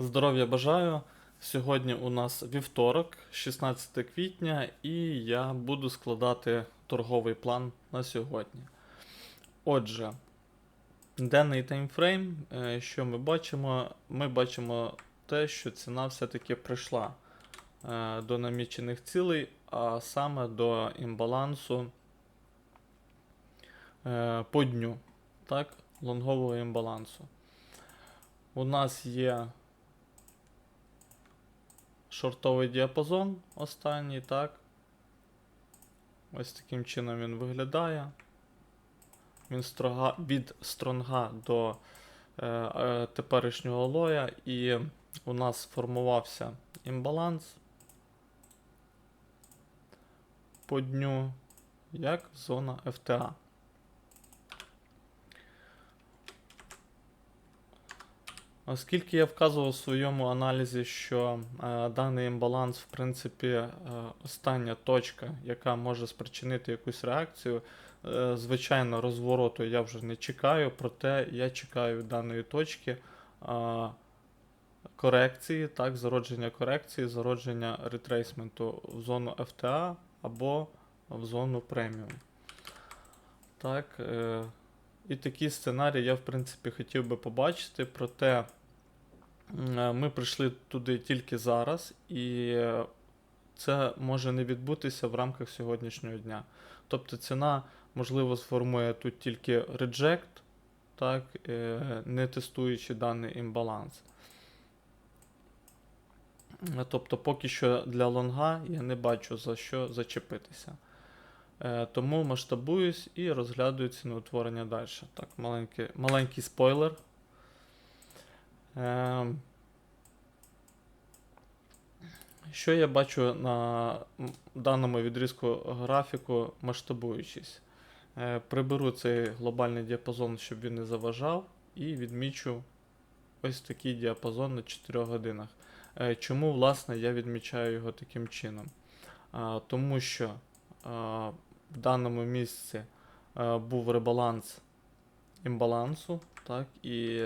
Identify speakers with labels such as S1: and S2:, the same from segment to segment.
S1: Здоров'я бажаю. Сьогодні у нас вівторок, 16 квітня, і я буду складати торговий план на сьогодні. Отже, денний таймфрейм, е, що ми бачимо? Ми бачимо те, що ціна все-таки прийшла е, до намічених цілей, а саме до імбалансу е, по дню, так, лонгового імбалансу. У нас є шортовий діапазон останній, так. Ось таким чином він виглядає. Він строга, від стронга до е, е, теперішнього лоя, і у нас сформувався імбаланс по дню, як зона FTA. Оскільки я вказував у своєму аналізі, що е, даний імбаланс, в принципі, е, остання точка, яка може спричинити якусь реакцію, е, звичайно, розвороту я вже не чекаю, проте я чекаю даної точки е, корекції, так, зародження корекції, зародження ретрейсменту в зону FTA або в зону преміум. Так, е, і такий сценарій я, в принципі, хотів би побачити, проте ми прийшли туди тільки зараз, і е, це може не відбутися в рамках сьогоднішнього дня. Тобто ціна, можливо, сформує тут тільки реджект, так, е, не тестуючи даний імбаланс. Е, Тобто, поки що для лонга я не бачу за що зачепитися. Е, Тому масштабуюсь і розглядаю ціноутворення далі. Так, маленький, маленький спойлер. Ем, Що я бачу на даному відрізку графіку, масштабуючись? Е, Приберу цей глобальний діапазон, щоб він не заважав, і відмічу ось такий діапазон на 4 годинах. Е, Чому, власне, я відмічаю його таким чином? Тому що в даному місці е, був ребаланс імбалансу, так, і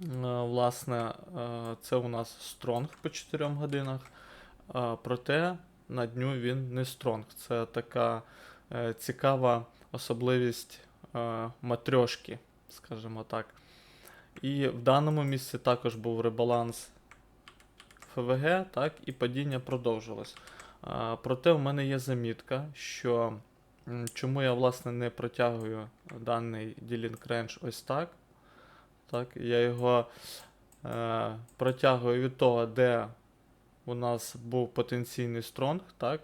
S1: власне е, це у нас стронг по 4 годинах, е, проте на дню він не стронг. Це така е, цікава особливість е, матрьошки, скажімо так. І в даному місці також був ребаланс ФВГ, так, і падіння продовжилось. Проте в мене є замітка, що чому я власне не протягую даний Dealing Range ось так. Так, я його е, протягую від того, де у нас був потенційний стронг, так?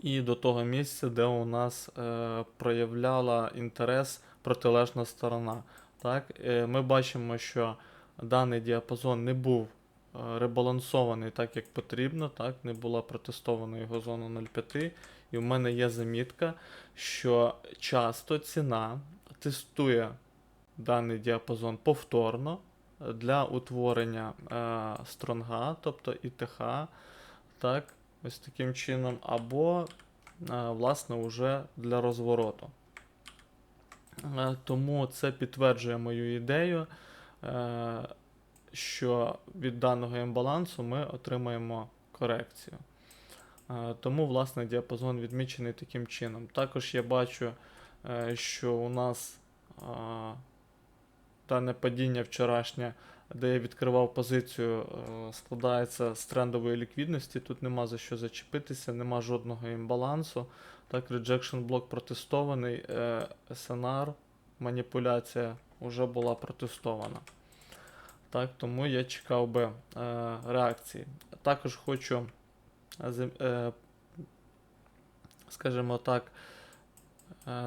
S1: І до того місця, де у нас е, проявляла інтерес протилежна сторона. Так? Е, ми бачимо, що даний діапазон не був е, ребалансований так, як потрібно, так, не була протестована його зона 0,5. І в мене є замітка, що часто ціна тестує даний діапазон повторно для утворення е, стронга, тобто ІТХ, так, ось таким чином, або, е, власне, уже для розвороту. Е, Тому це підтверджує мою ідею, е, що від даного імбалансу ми отримаємо корекцію. Е, Тому, власне, діапазон відмічений таким чином. Також я бачу, е, що у нас е, дане падіння вчорашнє, де я відкривав позицію, е, складається з трендової ліквідності. Тут нема за що зачепитися, нема жодного імбалансу. Так, rejection блок протестований, е, SNR, маніпуляція вже була протестована. Так, тому я чекав би е, реакції. Також хочу, е, е, скажімо так, е,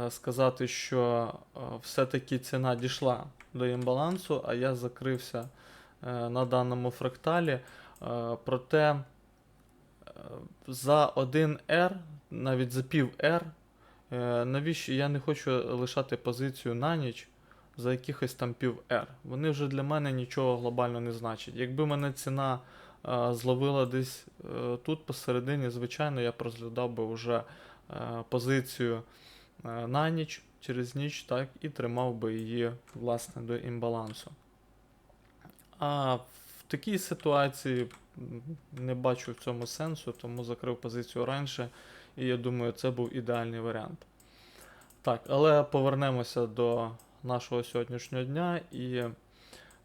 S1: сказати, що е, все-таки ціна дійшла до імбалансу, а я закрився е, на даному фракталі. Е, проте е, за 1 R, навіть за пів R, е, навіщо я не хочу лишати позицію на ніч за якихось там пів R. Вони вже для мене нічого глобально не значать. Якби мене ціна е, зловила десь е, тут посередині, звичайно, я б розглядав би вже е, позицію е, на ніч, через ніч, так, і тримав би її, власне, до імбалансу. А в такій ситуації не бачу в цьому сенсу, тому закрив позицію раніше, і я думаю, це був ідеальний варіант. Так, але повернемося до нашого сьогоднішнього дня, і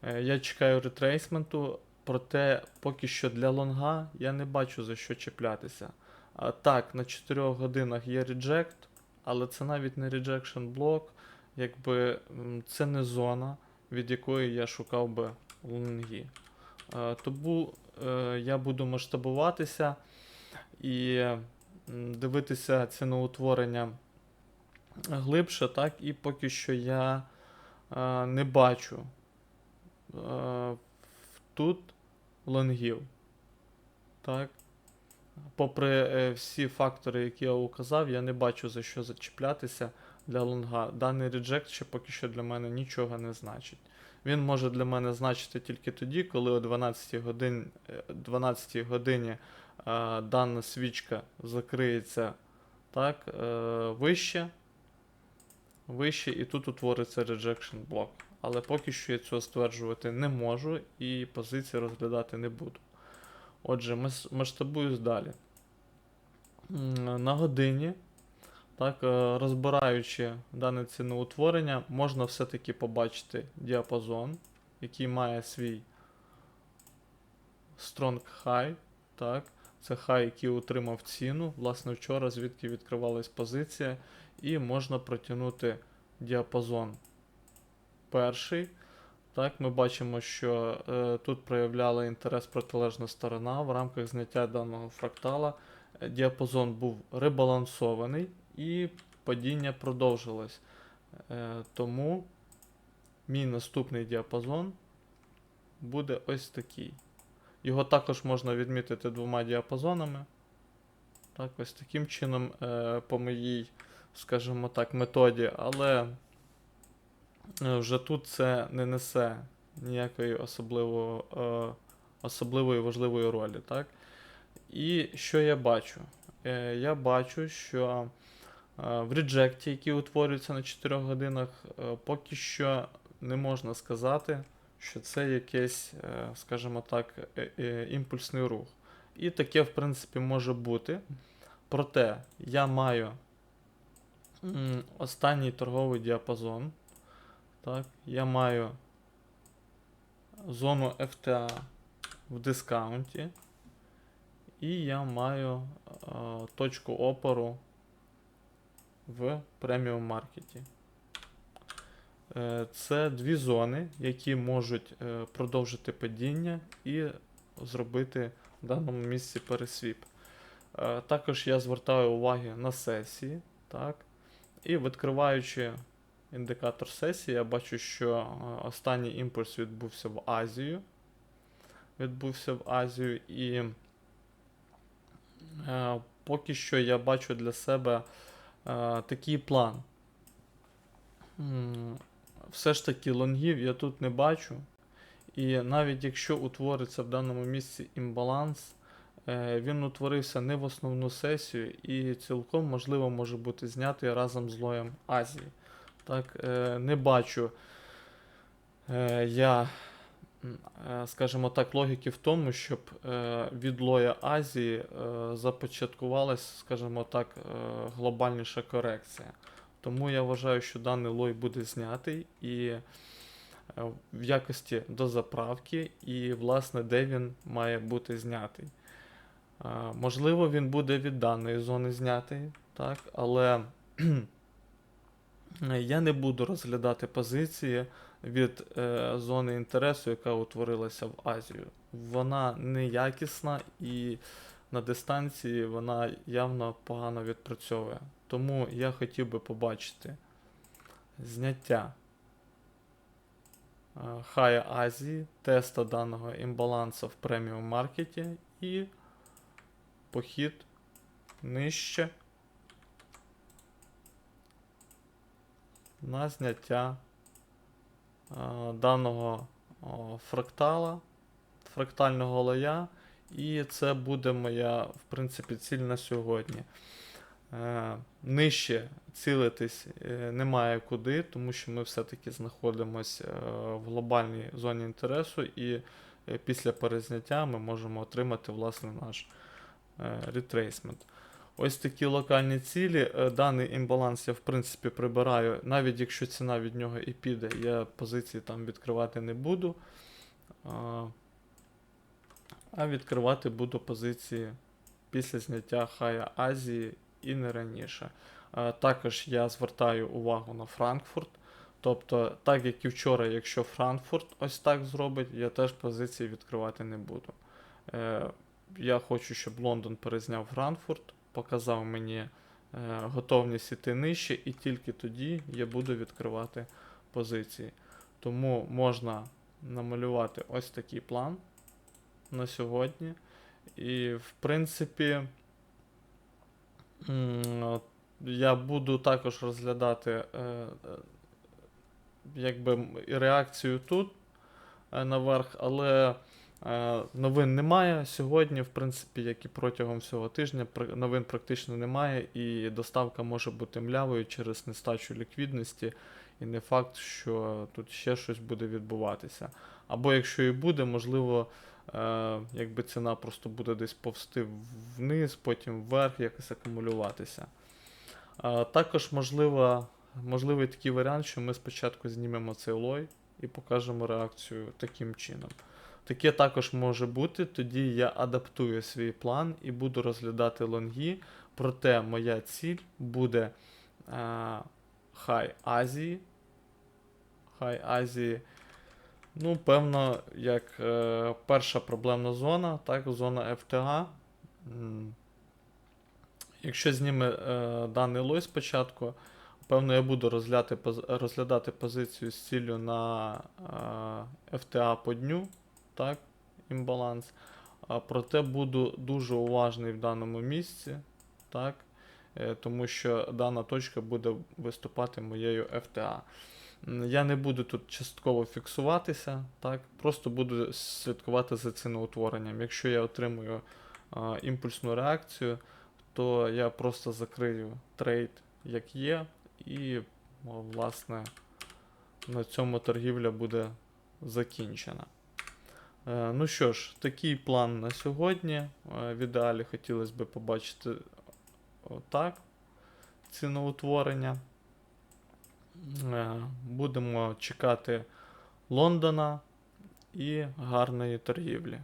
S1: е, я чекаю ретрейсменту, проте поки що для лонга я не бачу за що чіплятися. А, так, на 4 годинах є реджект, але це навіть не rejection блок, якби це не зона, від якої я шукав би лонги. Е, Тому е, я буду масштабуватися і дивитися ціноутворення глибше, так, і поки що я е, не бачу тут лонгів. Так. Попри е, всі фактори, які я указав, я не бачу за що зачіплятися для лонга. Даний реджект ще поки що для мене нічого не значить. Він може для мене значити тільки тоді, коли о 12 годин, е, 12 годині е, дана свічка закриється так, е, вище, вище, і тут утвориться rejection блок. Але поки що я цього стверджувати не можу і позиції розглядати не буду. Отже, мас- масштабуюсь далі. На годині, так, е, розбираючи дане ціноутворення, можна все-таки побачити діапазон, який має свій strong high. Так, це хай, який утримав ціну. Власне, вчора, звідки відкривалась позиція, і можна протягнути діапазон перший. Так, ми бачимо, що е, тут проявляла інтерес протилежна сторона в рамках зняття даного фрактала. е, Діапазон був ребалансований і падіння продовжилось. Е, тому мій наступний діапазон буде ось такий. Його також можна відмітити двома діапазонами. Так, ось таким чином, е, по моїй, скажімо так, методі, але вже тут це не несе ніякої особливо, е, особливої важливої ролі. Так? І що я бачу? Е, я бачу, що е, в реджекті, який утворюється на 4 годинах, е, поки що не можна сказати, що це якийсь, е, скажімо так, е, е, імпульсний рух. І таке, в принципі, може бути. Проте я маю останній торговий діапазон. Так, я маю зону FTA в дискаунті. І я маю е, точку опору в преміум маркеті. Е, Це дві зони, які можуть е, продовжити падіння і зробити в даному місці пересвіп. Також я звертаю уваги на сесії. Так? І відкриваючи індикатор сесії, я бачу, що е, останній імпульс відбувся в Азію. Відбувся в Азію і е, поки що я бачу для себе е, такий план. Все ж таки лонгів я тут не бачу. І навіть якщо утвориться в даному місці імбаланс, е, він утворився не в основну сесію і цілком можливо може бути знятий разом з лоєм Азії. Так, е, не бачу е, я, е, скажімо так, логіки в тому, щоб від лоя Азії започаткувалась, скажімо так, глобальніша корекція. Тому я вважаю, що даний лой буде знятий і в якості до заправки, і, власне, де він має бути знятий. Можливо, він буде від даної зони знятий, так, але я не буду розглядати позиції від е, зони інтересу, яка утворилася в Азію. Вона неякісна і на дистанції вона явно погано відпрацьовує. Тому я хотів би побачити зняття е, хая Азії, теста даного імбалансу в преміум маркеті і похід нижче на зняття е, даного фрактала, фрактального лоя. І це буде моя, в принципі, ціль на сьогодні. Е, Нижче цілитись е, немає куди, тому що ми все-таки знаходимося в глобальній зоні інтересу, і після перезняття ми можемо отримати власне наш ретрейсмент. Ось такі локальні цілі. Е, Даний імбаланс я в принципі прибираю, навіть якщо ціна від нього і піде, я позиції там відкривати не буду. А, відкривати буду позиції після зняття хая Азії і не раніше. Також я звертаю увагу на Франкфурт. Тобто, так як і вчора, якщо Франкфурт ось так зробить, я теж позиції відкривати не буду. Е, я хочу, щоб Лондон перезняв Франкфурт, показав мені е, готовність іти нижче, і тільки тоді я буду відкривати позиції. Тому можна намалювати ось такий план на сьогодні. І, в принципі, я буду також розглядати е, е, якби реакцію тут наверх, але новин немає сьогодні, в принципі, як і протягом всього тижня, новин практично немає, і доставка може бути млявою через нестачу ліквідності, і не факт, що тут ще щось буде відбуватися. Або якщо і буде, можливо, е, якби ціна просто буде десь повсти вниз, потім вверх, якось акумулюватися. Е, також можливо, можливий такий варіант, що ми спочатку знімемо цей лой і покажемо реакцію таким чином. Таке також може бути, тоді я адаптую свій план і буду розглядати лонги, проте моя ціль буде е, хай Азії. Хай Азії. Ну, певно, як е, перша проблемна зона, так, зона FTA. Якщо зніме е, даний лой спочатку, певно, я буду розглядати, розглядати позицію з ціллю на е, FTA по дню, так, імбаланс. Проте буду дуже уважний в даному місці, так, е, тому що дана точка буде виступати моєю FTA. Я не буду тут частково фіксуватися, так, просто буду слідкувати за ціноутворенням. Якщо я отримую а, імпульсну реакцію, то я просто закрию трейд як є, і, власне, на цьому торгівля буде закінчена. Е, Ну що ж, такий план на сьогодні. Е, В ідеалі хотілося б побачити отак ціноутворення. Е, Будемо чекати Лондона і гарної торгівлі.